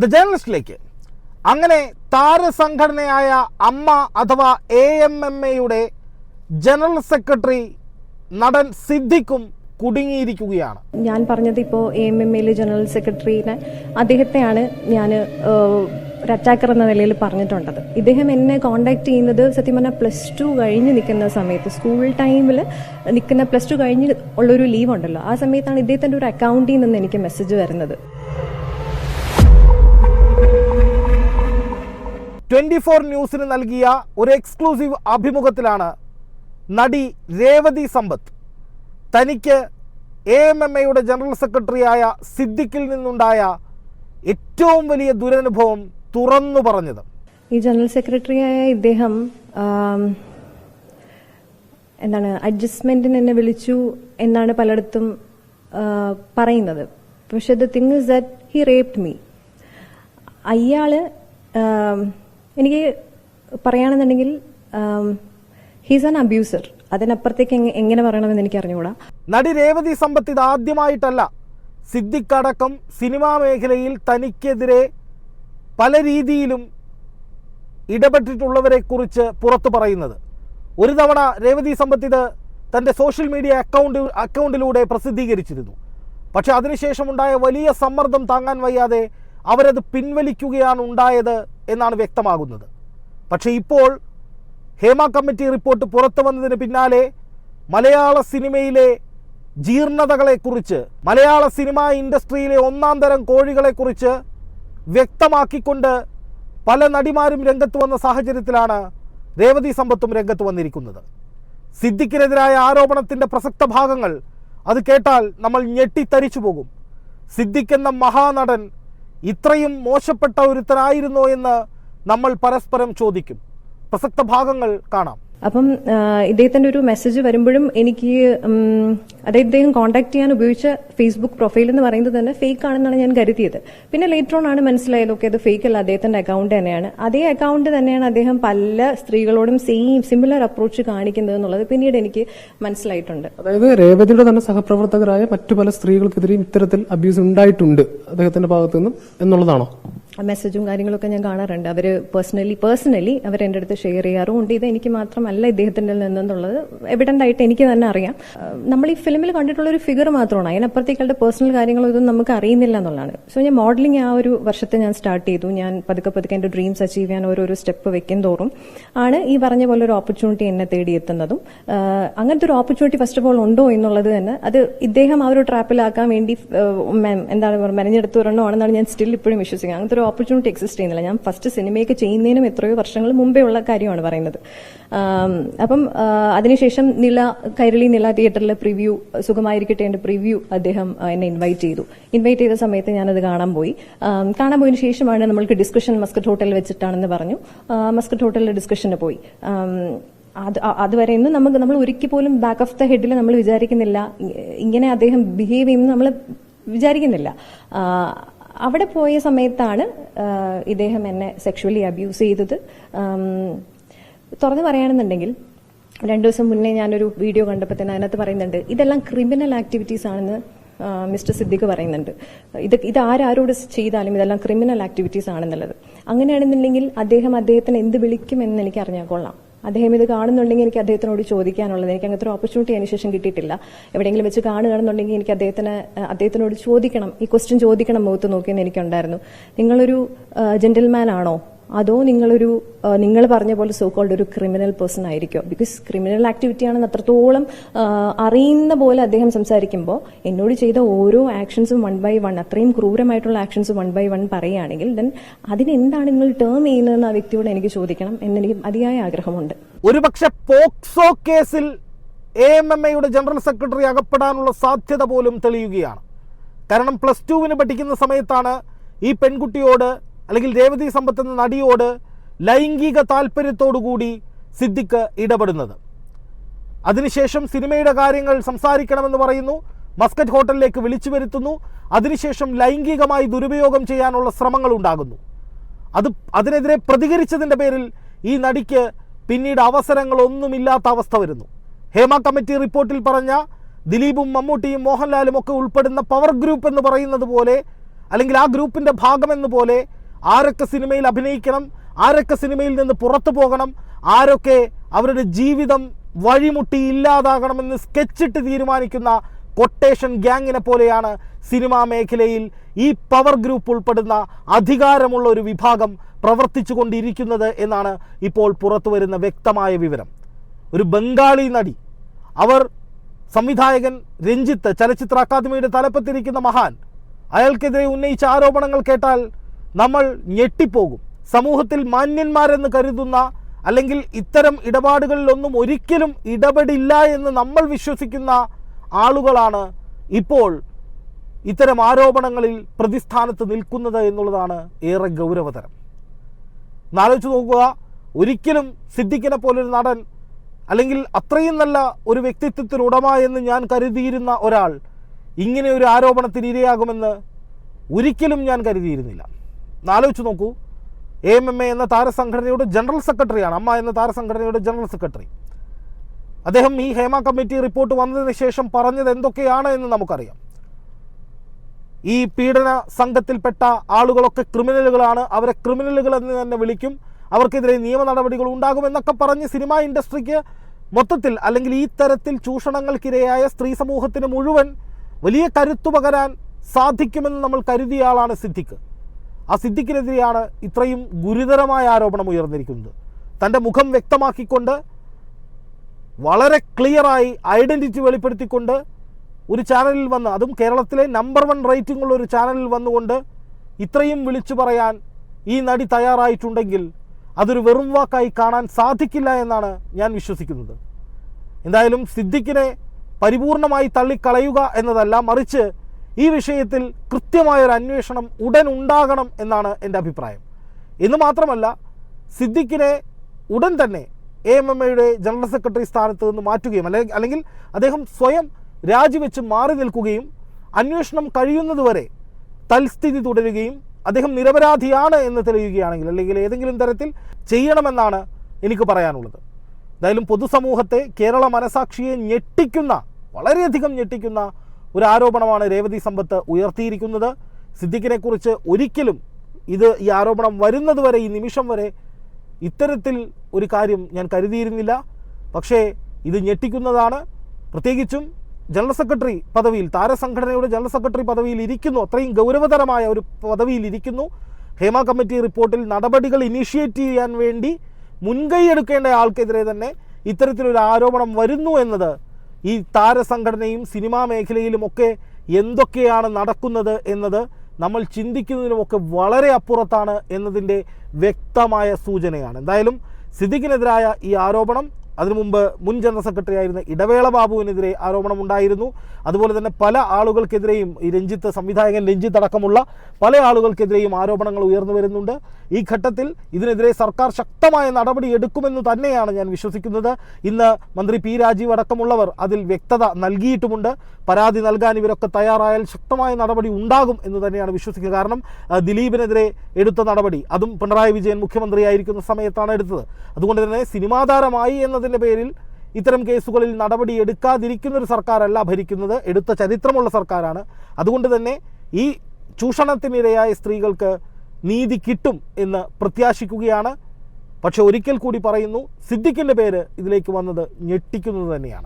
The ജേർണലിസ്റ്റിലേക്ക് അങ്ങനെ താരസംഘടനയായ അമ്മ അഥവാ എ എം എം എയുടെ ജനറൽ സെക്രട്ടറി നടൻ സിദ്ദിഖും കുടുങ്ങിയിരിക്കുകയാണ്. ഞാൻ പറഞ്ഞത് ഇപ്പോൾ എ എം എം എയിലെ ജനറൽ സെക്രട്ടറിനെ അദ്ദേഹത്തെയാണ് ഞാൻ ഒരു എന്ന നിലയിൽ പറഞ്ഞിട്ടുണ്ടത്. ഇദ്ദേഹം എന്നെ കോണ്ടാക്ട് ചെയ്യുന്നത് സത്യം പറഞ്ഞാൽ പ്ലസ് ടു കഴിഞ്ഞ് നിൽക്കുന്ന സമയത്ത് സ്കൂൾ ടൈമിൽ നിൽക്കുന്ന പ്ലസ് ടു കഴിഞ്ഞ് ഉള്ളൊരു ലീവ് ഉണ്ടല്ലോ. ആ സമയത്താണ് ഇദ്ദേഹത്തിന്റെ ഒരു അക്കൗണ്ടിൽ നിന്ന് എനിക്ക് മെസ്സേജ് വരുന്നത്. ട്വന്റി ഫോർ ന്യൂസിന് നൽകിയ ഒരു എക്സ്ക്ലൂസീവ് അഭിമുഖത്തിലാണ് നടി രേവതി സമ്പത്ത്. തനിക്ക് എ എം എം എയുടെ ജനറൽ സെക്രട്ടറിയായ സിദ്ദിഖിൽ നിന്നുണ്ടായ ഏറ്റവും വലിയ ദുരനുഭവം തുറന്നു പറഞ്ഞത്. ഈ ജനറൽ സെക്രട്ടറിയായ ഇദ്ദേഹം എന്താണ് അഡ്ജസ്റ്റ്മെന്റിന് എന്നെ വിളിച്ചു എന്നാണ് പലയിടത്തും പറയുന്നത്. പക്ഷെ the thing is that he raped me. അയാൾ എനിക്ക് പറയുകയാണെന്നുണ്ടെങ്കിൽ ഹീസ് ആൻ അബ്യൂസർ അതിനപ്പുറത്തേക്ക് എങ്ങ- എങ്ങനെ പറയണമെന്ന് എനിക്ക് അറിഞ്ഞുകൂടാ. നടി രേവതി സമ്പത്ത് ഇത് ആദ്യമായിട്ടല്ല. സിദ്ദിഖടക്കം സിനിമാ മേഖലയിൽ തനിക്കെതിരെ പല രീതിയിലും ഇടപെട്ടിട്ടുള്ളവരെ കുറിച്ച് പുറത്തു പറയുന്നത്. ഒരു തവണ രേവതി സമ്പത്ത് ഇത് തന്റെ സോഷ്യൽ മീഡിയ അക്കൗണ്ട് അക്കൗണ്ടിലൂടെ പ്രസിദ്ധീകരിച്ചിരുന്നു. പക്ഷെ അതിനുശേഷം ഉണ്ടായ വലിയ സമ്മർദ്ദം താങ്ങാൻ വയ്യാതെ അവരത് പിൻവലിക്കുകയാണ് ഉണ്ടായത് എന്നാണ് വ്യക്തമാകുന്നത്. പക്ഷേ ഇപ്പോൾ ഹേമ കമ്മിറ്റി റിപ്പോർട്ട് പുറത്തു വന്നതിന് പിന്നാലെ മലയാള സിനിമയിലെ ജീർണതകളെക്കുറിച്ച് മലയാള സിനിമാ ഇൻഡസ്ട്രിയിലെ ഒന്നാം തരം കോഴികളെക്കുറിച്ച് വ്യക്തമാക്കിക്കൊണ്ട് പല നടിമാരും രംഗത്ത് വന്ന സാഹചര്യത്തിലാണ് രേവതി സമ്പത്തും രംഗത്ത് വന്നിരിക്കുന്നത്. സിദ്ദിഖിനെതിരായ ആരോപണത്തിന്റെ പ്രസക്ത ഭാഗങ്ങൾ അത് കേട്ടാൽ നമ്മൾ ഞെട്ടിത്തരിച്ചു പോകും. സിദ്ദിഖ് എന്ന മഹാനടൻ ഇത്രയും മോശപ്പെട്ട ഒരുത്തനായിരുന്നോ എന്ന് നമ്മൾ പരസ്പരം ചോദിക്കും. പ്രസക്ത ഭാഗങ്ങൾ കാണാം. അപ്പം ഇദ്ദേഹത്തിന്റെ ഒരു മെസ്സേജ് വരുമ്പോഴും എനിക്ക് അതായത് ഇദ്ദേഹം കോൺടാക്ട് ചെയ്യാൻ ഉപയോഗിച്ച ഫേസ്ബുക്ക് പ്രൊഫൈൽ എന്ന് പറയുന്നത് തന്നെ ഫേക്ക് ആണെന്നാണ് ഞാൻ കരുതിയത്. പിന്നെ ലേറ്റർ ഓൺ ആണ് മനസ്സിലായത് ഓക്കെ അത് ഫേക്ക് അല്ല അദ്ദേഹത്തിന്റെ അക്കൗണ്ട് തന്നെയാണ്. അതേ അക്കൗണ്ട് തന്നെയാണ് അദ്ദേഹം പല സ്ത്രീകളോടും സെയിം സിമിലർ അപ്രോച്ച് കാണിക്കുന്നത് എന്നുള്ളത് പിന്നീട് എനിക്ക് മനസ്സിലായിട്ടുണ്ട്. അതായത് രേവതിയുടെ തന്നെ സഹപ്രവർത്തകരായ മറ്റു പല സ്ത്രീകൾക്കെതിരെയും ഇത്തരത്തിൽ അബ്യൂസ് ഉണ്ടായിട്ടുണ്ട് അദ്ദേഹത്തിന്റെ ഭാഗത്തു നിന്നും എന്നുള്ളതാണോ? മെസ്സേജും കാര്യങ്ങളൊക്കെ ഞാൻ കാണാറുണ്ട്. അവർ പേഴ്സണലി പേഴ്സണലി അവർ എന്റെ അടുത്ത് ഷെയർ ചെയ്യാറുമുണ്ട് ഇത് എനിക്ക് മാത്രമല്ല ഇദ്ദേഹത്തിന്റെ നിന്നെന്നുള്ളത് എവിഡന്റ് ആയിട്ട് എനിക്ക് തന്നെ അറിയാം. നമ്മൾ ഈ ഫിലിമിൽ കണ്ടിട്ടുള്ള ഒരു ഫിഗർ മാത്രമാണ്. അതിനപ്പുറത്തേക്കുള്ള പേഴ്സണൽ കാര്യങ്ങളോ ഇതൊന്നും നമുക്ക് അറിയുന്നില്ല എന്നുള്ളതാണ്. സോ ഞാൻ മോഡലിംഗ് ആ ഒരു വർഷത്തെ ഞാൻ സ്റ്റാർട്ട് ചെയ്തു. ഞാൻ പതുക്കെ പതുക്കെ എന്റെ ഡ്രീംസ് അച്ചീവ് ചെയ്യാൻ ഓരോരോ സ്റ്റെപ്പ് വെക്കും തോറും ആണ് ഈ പറഞ്ഞ പോലെ ഒരു ഓപ്പർച്യൂണിറ്റി എന്നെ തേടി എത്തുന്നതും. അങ്ങനത്തെ ഒരു ഓപ്പർച്യൂണിറ്റി ഫസ്റ്റ് ഓഫ് ഓൾ ഉണ്ടോ എന്നുള്ളത് തന്നെ അത് ഇദ്ദേഹം ആ ഒരു ട്രാപ്പിലാക്കാൻ വേണ്ടി എന്താണ് മെനഞ്ഞെടുത്ത് വരണോ ആണെന്നാണ് ഞാൻ സ്റ്റിൽ ഇപ്പോഴും വിശ്വസിക്കുന്നത്. അങ്ങനത്തെ ഒരു ഓപ്പർച്യൂണിറ്റി എക്സിസ്റ്റ് ചെയ്യുന്നില്ല. ഞാൻ ഫസ്റ്റ് സിനിമയൊക്കെ ചെയ്യുന്നതിനും എത്രയോ വർഷങ്ങൾ മുമ്പേ ഉള്ള കാര്യമാണ് പറയുന്നത്. അപ്പം അതിനുശേഷം നില കൈരളി നില തിയേറ്ററിലെ പ്രിവ്യൂ സുഖമായിരിക്കട്ടെ എന്റെ പ്രിവ്യൂ അദ്ദേഹം എന്നെ ഇൻവൈറ്റ് ചെയ്തു. ഇൻവൈറ്റ് ചെയ്ത സമയത്ത് ഞാനത് കാണാൻ പോയി. കാണാൻ പോയതിനു ശേഷമാണ് നമ്മൾക്ക് ഡിസ്കഷൻ മസ്കറ്റ് ഹോട്ടലിൽ വെച്ചിട്ടാണെന്ന് പറഞ്ഞു. മസ്കറ്റ് ഹോട്ടലിൽ ഡിസ്കഷന് പോയി. അത് അതുവരെ ഇന്ന് നമുക്ക് നമ്മൾ ഒരിക്കൽ പോലും ബാക്ക് ഓഫ് ദ ഹെഡിൽ നമ്മൾ വിചാരിക്കുന്നില്ല. ഇങ്ങനെ അദ്ദേഹം ബിഹേവ് ചെയ്യുമെന്ന് നമ്മൾ വിചാരിക്കുന്നില്ല. അവിടെ പോയ സമയത്താണ് ഇദ്ദേഹം എന്നെ സെക്ഷുവലി അബ്യൂസ് ചെയ്തത്. തുറന്നു പറയുകയാണെന്നുണ്ടെങ്കിൽ രണ്ടു ദിവസം മുന്നേ ഞാനൊരു വീഡിയോ കണ്ടപ്പോൾ തന്നെ അതിനകത്ത് പറയുന്നുണ്ട് ഇതെല്ലാം ക്രിമിനൽ ആക്ടിവിറ്റീസ് ആണെന്ന് മിസ്റ്റർ സിദ്ദിഖ് പറയുന്നുണ്ട്. ഇത് ഇത് ആരാരോട് ചെയ്താലും ഇതെല്ലാം ക്രിമിനൽ ആക്ടിവിറ്റീസ് ആണെന്നുള്ളത്. അങ്ങനെയാണെന്നുണ്ടെങ്കിൽ അദ്ദേഹം അദ്ദേഹത്തിന് എന്ത് വിളിക്കുമെന്ന് എനിക്ക് അറിഞ്ഞാൽ കൊള്ളാം. അദ്ദേഹം ഇത് കാണുന്നുണ്ടെങ്കിൽ എനിക്ക് അദ്ദേഹത്തിനോട് ചോദിക്കാനുള്ളത്. എനിക്ക് അങ്ങനത്തെ ഒരു ഓപ്പർച്യൂണിറ്റി അതിന് ശേഷം കിട്ടിയിട്ടില്ല. എവിടെയെങ്കിലും വെച്ച് കാണുകയാണെന്നുണ്ടെങ്കിൽ എനിക്ക് അദ്ദേഹത്തിന് അദ്ദേഹത്തിനോട് ചോദിക്കണം. ഈ ക്വസ്റ്റ്യൻ ചോദിക്കണം മുഖത്ത് നോക്കിയെന്ന് എനിക്കുണ്ടായിരുന്നു. നിങ്ങളൊരു ജെന്റിൽമാൻ ആണോ? അതോ നിങ്ങളൊരു നിങ്ങൾ പറഞ്ഞ പോലെ സോ കോൾഡ് ഒരു ക്രിമിനൽ പേഴ്സൺ ആയിരിക്കും? ബിക്കോസ് ക്രിമിനൽ ആക്ടിവിറ്റി ആണെന്ന് അത്രത്തോളം അറിയുന്ന പോലെ അദ്ദേഹം സംസാരിക്കുമ്പോൾ എന്നോട് ചെയ്ത ഓരോ ആക്ഷൻസും വൺ ബൈ വൺ അത്രയും ക്രൂരമായിട്ടുള്ള ആക്ഷൻസ് വൺ ബൈ വൺ പറയുകയാണെങ്കിൽ ദെൻ അതിനെന്താണ് നിങ്ങൾ ടേം ചെയ്യുന്നതെന്ന് ആ വ്യക്തിയോട് എനിക്ക് ചോദിക്കണം എന്നെനിക്ക് അതിയായ ആഗ്രഹമുണ്ട്. ഒരുപക്ഷെ പോക്സോ കേസിൽ എ എം എം എയുടെ ജനറൽ സെക്രട്ടറി അകപ്പെടാനുള്ള സാധ്യത പോലും തെളിയുകയാണ്. കാരണം പ്ലസ് ടുവിന് പഠിക്കുന്ന സമയത്താണ് ഈ പെൺകുട്ടിയോട് അല്ലെങ്കിൽ രേവതി സമ്പത്ത് എന്ന നടിയോട് ലൈംഗിക താല്പര്യത്തോടുകൂടി സിദ്ദിഖ് ഇടപെടുന്നത്. അതിനുശേഷം സിനിമയുടെ കാര്യങ്ങൾ സംസാരിക്കണമെന്ന് പറയുന്നു. മസ്കറ്റ് ഹോട്ടലിലേക്ക് വിളിച്ചു വരുത്തുന്നു. അതിനുശേഷം ലൈംഗികമായി ദുരുപയോഗം ചെയ്യാനുള്ള ശ്രമങ്ങൾ ഉണ്ടാകുന്നു. അത് അതിനെതിരെ പ്രതികരിച്ചതിന്റെ പേരിൽ ഈ നടിക്ക് പിന്നീട് അവസരങ്ങളൊന്നുമില്ലാത്ത അവസ്ഥ വരുന്നു. ഹേമ കമ്മിറ്റി റിപ്പോർട്ടിൽ പറഞ്ഞ ദിലീപും മമ്മൂട്ടിയും മോഹൻലാലും ഒക്കെ ഉൾപ്പെടുന്ന പവർ ഗ്രൂപ്പ് എന്ന് പറയുന്നത് പോലെ അല്ലെങ്കിൽ ആ ഗ്രൂപ്പിന്റെ ഭാഗമെന്ന് പോലെ ആരൊക്കെ സിനിമയിൽ അഭിനയിക്കണം ആരൊക്കെ സിനിമയിൽ നിന്ന് പുറത്തു പോകണം ആരൊക്കെ അവരുടെ ജീവിതം വഴിമുട്ടി ഇല്ലാതാകണമെന്ന് സ്കെച്ചിട്ട് തീരുമാനിക്കുന്ന കൊട്ടേഷൻ ഗ്യാങ്ങിനെ പോലെയാണ് സിനിമാ മേഖലയിൽ ഈ പവർ ഗ്രൂപ്പ് ഉൾപ്പെടുന്ന അധികാരമുള്ള ഒരു വിഭാഗം പ്രവർത്തിച്ചു കൊണ്ടിരിക്കുന്നത് എന്നാണ് ഇപ്പോൾ പുറത്തു വരുന്ന വ്യക്തമായ വിവരം. ഒരു ബംഗാളി നടി അവർ സംവിധായകൻ രഞ്ജിത്ത് ചലച്ചിത്ര അക്കാദമിയുടെ തലപ്പത്തിരിക്കുന്ന മഹാൻ അയാൾക്കെതിരെ ഉന്നയിച്ച ആരോപണങ്ങൾ കേട്ടാൽ നമ്മൾ ഞെട്ടിപ്പോകും. സമൂഹത്തിൽ മാന്യന്മാരെന്ന് കരുതുന്ന അല്ലെങ്കിൽ ഇത്തരം ഇടപാടുകളിലൊന്നും ഒരിക്കലും ഇടപെടില്ല എന്ന് നമ്മൾ വിശ്വസിക്കുന്ന ആളുകളാണ് ഇപ്പോൾ ഇത്തരം ആരോപണങ്ങളിൽ പ്രതിസ്ഥാനത്ത് നിൽക്കുന്നത് എന്നുള്ളതാണ് ഏറെ ഗൗരവതരം. എന്നാലോചിച്ച് നോക്കുക ഒരിക്കലും സിദ്ദിഖിനെ പോലൊരു നടൻ അല്ലെങ്കിൽ അത്രയും നല്ല ഒരു വ്യക്തിത്വത്തിന് ഉടമ എന്ന് ഞാൻ കരുതിയിരുന്ന ഒരാൾ ഇങ്ങനെ ഒരു ആരോപണത്തിന് ഇരയാകുമെന്ന് ഒരിക്കലും ഞാൻ കരുതിയിരുന്നില്ല. എന്നാലോചിച്ച് നോക്കൂ. എ എം എം എ എന്ന താരസംഘടനയുടെ ജനറൽ സെക്രട്ടറിയാണ്. അമ്മ എന്ന താരസംഘടനയുടെ ജനറൽ സെക്രട്ടറി. അദ്ദേഹം ഈ ഹേമ കമ്മിറ്റി റിപ്പോർട്ട് വന്നതിന് ശേഷം പറഞ്ഞത് എന്തൊക്കെയാണ് എന്ന് നമുക്കറിയാം. ഈ പീഡന സംഘത്തിൽപ്പെട്ട ആളുകളൊക്കെ ക്രിമിനലുകളാണ്. അവരെ ക്രിമിനലുകൾ എന്ന് തന്നെ വിളിക്കും. അവർക്കെതിരെ നിയമ നടപടികൾ ഉണ്ടാകും എന്നൊക്കെ പറഞ്ഞ് സിനിമാ ഇൻഡസ്ട്രിക്ക് മൊത്തത്തിൽ അല്ലെങ്കിൽ ഈ തരത്തിൽ ചൂഷണങ്ങൾക്കിരയായ സ്ത്രീ സമൂഹത്തിന് മുഴുവൻ വലിയ കരുത്തു പകരാൻ സാധിക്കുമെന്ന് നമ്മൾ കരുതിയ ആളാണ് സിദ്ദിഖ്. ആ സിദ്ദിഖിനെതിരെയാണ് ഇത്രയും ഗുരുതരമായ ആരോപണം ഉയർന്നിരിക്കുന്നത്. തന്റെ മുഖം വ്യക്തമാക്കിക്കൊണ്ട് വളരെ ക്ലിയറായി ഐഡന്റിറ്റി വെളിപ്പെടുത്തിക്കൊണ്ട് ഒരു ചാനലിൽ വന്ന് അതും കേരളത്തിലെ നമ്പർ വൺ റേറ്റിംഗ് ഉള്ള ഒരു ചാനലിൽ വന്നുകൊണ്ട് ഇത്രയും വിളിച്ചു പറയാൻ ഈ നടി തയ്യാറായിട്ടുണ്ടെങ്കിൽ അതൊരു വെറും വാക്കായി കാണാൻ സാധിക്കില്ല എന്നാണ് ഞാൻ വിശ്വസിക്കുന്നത്. എന്തായാലും സിദ്ദിഖിനെ പരിപൂർണമായി തള്ളിക്കളയുക എന്നതല്ല മറിച്ച് ഈ വിഷയത്തിൽ കൃത്യമായൊരു അന്വേഷണം ഉടൻ ഉണ്ടാകണം എന്നാണ് എന്റെ അഭിപ്രായം. എന്ന് മാത്രമല്ല സിദ്ദിഖിനെ ഉടൻ തന്നെ എ എം എം എയുടെ ജനറൽ സെക്രട്ടറി സ്ഥാനത്ത് നിന്ന് മാറ്റുകയും അല്ലെങ്കിൽ അല്ലെങ്കിൽ അദ്ദേഹം സ്വയം രാജിവെച്ച് മാറി നിൽക്കുകയും അന്വേഷണം കഴിയുന്നതുവരെ തൽസ്ഥിതി തുടരുകയും അദ്ദേഹം നിരപരാധിയാണ് എന്ന് തെളിയുകയാണെങ്കിൽ അല്ലെങ്കിൽ ഏതെങ്കിലും തരത്തിൽ ചെയ്യണമെന്നാണ് എനിക്ക് പറയാനുള്ളത്. എന്തായാലും പൊതുസമൂഹത്തെ കേരള മനസാക്ഷിയെ ഞെട്ടിക്കുന്ന വളരെയധികം ഞെട്ടിക്കുന്ന ഒരു ആരോപണമാണ് രേവതി സമ്പത്ത് ഉയർത്തിയിരിക്കുന്നത്. സിദ്ദിഖിനെ കുറിച്ച് ഒരിക്കലും ഇത് ഈ ആരോപണം വരുന്നത് വരെ ഈ നിമിഷം വരെ ഇത്തരത്തിൽ ഒരു കാര്യം ഞാൻ കരുതിയിരുന്നില്ല. പക്ഷേ ഇത് ഞെട്ടിക്കുന്നതാണ്. പ്രത്യേകിച്ചും ജനറൽ സെക്രട്ടറി പദവിയിൽ താരസംഘടനയുടെ ജനറൽ സെക്രട്ടറി പദവിയിൽ ഇരിക്കുന്നു. അത്രയും ഗൗരവതരമായ ഒരു പദവിയിൽ ഇരിക്കുന്നു. ഹേമ കമ്മിറ്റി റിപ്പോർട്ടിൽ നടപടികൾ ഇനീഷ്യേറ്റ് ചെയ്യാൻ വേണ്ടി മുൻകൈ എടുക്കേണ്ട ആൾക്കെതിരെ തന്നെ ഇത്തരത്തിലൊരു ആരോപണം വരുന്നു എന്നത് ഈ താരസംഘടനയും സിനിമാ മേഖലയിലുമൊക്കെ എന്തൊക്കെയാണ് നടക്കുന്നത് എന്നത് നമ്മൾ ചിന്തിക്കുന്നതിനുമൊക്കെ വളരെ അപ്പുറത്താണ് എന്നതിന്റെ വ്യക്തമായ സൂചനയാണ്. എന്തായാലും സിദ്ദിഖിനെതിരായ ഈ ആരോപണം അതിനു മുമ്പ് മുൻ ജനറൽ സെക്രട്ടറി ആയിരുന്ന ഇടവേള ബാബുവിനെതിരെ ആരോപണമുണ്ടായിരുന്നു അതുപോലെ തന്നെ പല ആളുകൾക്കെതിരെയും ഈ രഞ്ജിത്ത് സംവിധായകൻ രഞ്ജിത്ത് അടക്കമുള്ള പല ആളുകൾക്കെതിരെയും ആരോപണങ്ങൾ ഉയർന്നു വരുന്നുണ്ട്. ഈ ഘട്ടത്തിൽ ഇതിനെതിരെ സർക്കാർ ശക്തമായ നടപടി എടുക്കുമെന്ന് തന്നെയാണ് ഞാൻ വിശ്വസിക്കുന്നത്. ഇന്ന് മന്ത്രി പി രാജീവ് അടക്കമുള്ളവർ അതിൽ വ്യക്തത നൽകിയിട്ടുമുണ്ട്. പരാതി നൽകാൻ ഇവരൊക്കെ തയ്യാറായാൽ ശക്തമായ നടപടി ഉണ്ടാകും എന്ന് തന്നെയാണ് വിശ്വസിക്കുന്നത് കാരണം ദിലീപിനെതിരെ എടുത്ത നടപടി അതും പിണറായി വിജയൻ മുഖ്യമന്ത്രിയായിരിക്കുന്ന സമയത്താണ് എടുത്തത്. അതുകൊണ്ട് തന്നെ സിനിമാതാരമായി എന്നതിന്റെ പേരിൽ ഇത്തരം കേസുകളിൽ നടപടി എടുക്കാതിരിക്കുന്ന ഒരു സർക്കാരല്ല ഭരിക്കുന്നത്. എടുത്ത ചരിത്രമുള്ള സർക്കാരാണ്. അതുകൊണ്ട് തന്നെ ഈ ചൂഷണത്തിനിരയായ സ്ത്രീകൾക്ക് നീതി കിട്ടും എന്ന് പ്രത്യാശിക്കുകയാണ്. പക്ഷെ ഒരിക്കൽ കൂടി പറയുന്നു സിദ്ദിഖിന്റെ പേര് ഇതിലേക്ക് വന്നത് ഞെട്ടിക്കുന്നത് തന്നെയാണ്.